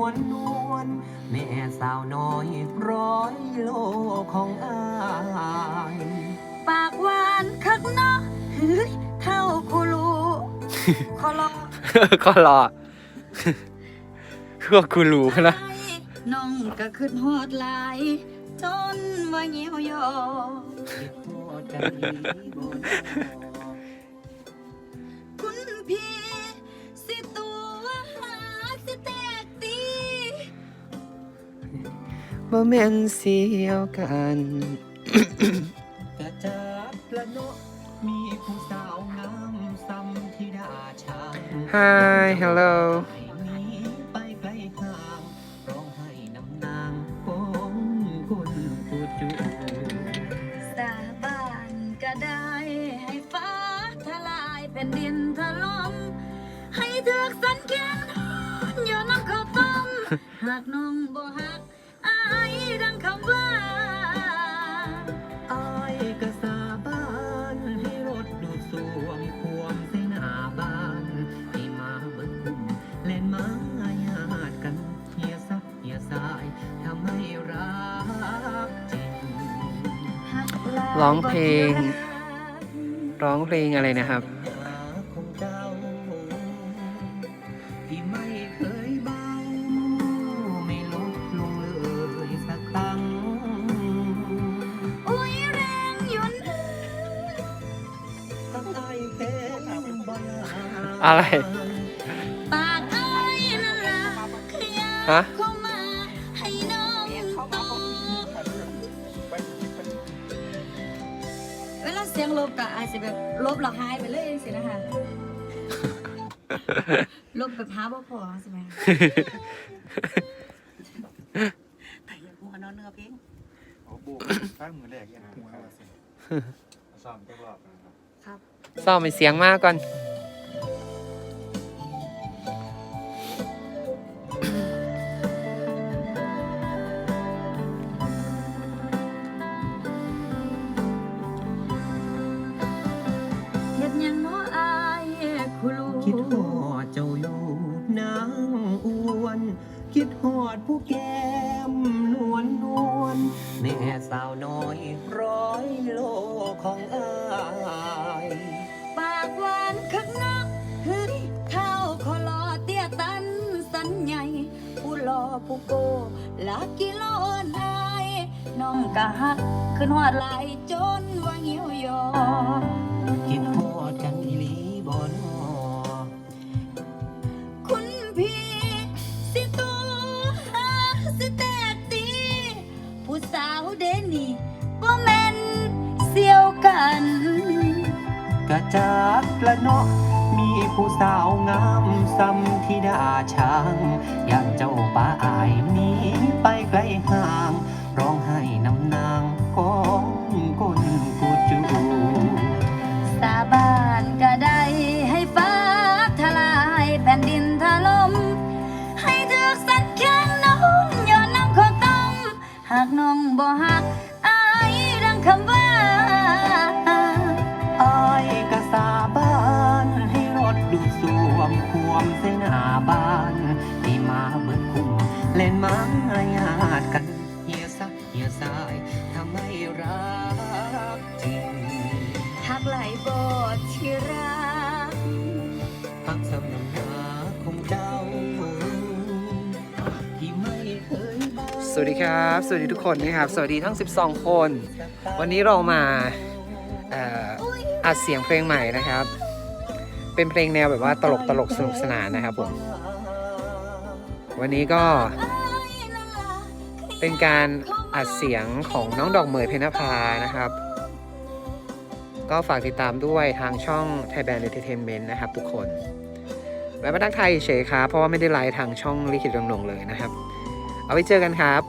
วลนวลแม่สาวน้อยร้อยโลของอายปากหวานคักเนาะเฮ้ยเท่ากูรู้ขอลองก็รอคือว่ากูรู้นะน้องก็ขึ้นฮอดหลาย จนว่าเหี่ยวยอ คิดทอดกันอีบ่ บ่แม่นเสียวกัน กระจัดละเนาะมีผู้สาวงามซ้ำที่ดาช้าง Hi hello หนีไปไกลห่างร้องไห้น้ำนางของคุณผู้จูสาบานก็ได้ให้ฟ้าทลายแผ่นดินถล่มให้เถือกสันแขนย้อนน้ำเขาต้มหากน้องบ่หักอาย ดังคำว่าอายก็สาบานให้รถดูดสวมควมใส่หน้าบ้านให้มาเบิดคุมเล่นมาญาติกันเฮียซักเฮียสายทำให้รักจริงร้องเพลง ร้องเพลงอะไรนะครับ อะไร ปากอ้ายนั่นล่ะขยาฮะ เข้ามาให้น้องตอบเวลาเสียงลบก็อาจจะแบบลบแล้วหายไปเลยสินะคะลบแบบหาบ่พอใช่ไหมแต่ยังหัวนอนเนื้อเพลงโอ้บูข้างมือแรกยังหัวเราสิซ้อมจักรอบนะครับครับซ่อมเป็นเสียงมากก่อน เฮ็ดหยังเนาะอายคุลูคิดฮอดเจ้าอยู่นางอ้วน คิดฮอดผู้แก้มนวลนวลแม่สาวน้อยร้อยโลของอาย ผู้รอผู้โกลากิโลนายน้องกะฮักขึ้นหอดไหลายจนว่าเหี่ยวยอคิดฮอดกันอีหลีบ่นอคุณพี่สิโตัวหาสิแตกตีผู้สาวเดนี่บ่แม่นเสียวกัน กะจักละเนาะ ผู้สาวงามซ้ำที่ดาช้างอย่างเจ้าป้าอายหนีไปไกลห่าง ร้องไห้น้ำนางของคนกูจูสาบานก็ได้ให้ฟ้าทลายแผ่นดินถล่มให้เถือกสันแข็งน้องย้อนน้ำข้าวต้มหากน้องบ่หัก มควมเส้นหาบ้านให้มาเบิดคุ้มเล่นมาญาติกันเฮียซักเฮียสายทำให้รักจริงหักไหลายบอดที่รักพักสำน้ำหาของเจ้าที่ไม่เคยบอกสวัสดีครับ สวัสดีทุกคนนะครับ สวัสดีทั้ง 12 คน วันนี้เรามาอออัดเสียงเพลงใหม่นะครับ เป็นเพลงแนวแบบว่าตลกตลกสนุกสนานนะครับผม วันนี้ก็เป็นการอัดเสียงของน้องดอกเหมยเพนภานะครับ ก็ฝากติดตามด้วยทางช่อง Thai Band Entertainment นะครับทุกคนแวะมาทักทยเฉยครับเพราะว่าไม่ได้ไลฟ์ทางช่องลิขิตเรืองหนงเลยนะครับ เอาไว้เจอกันครับ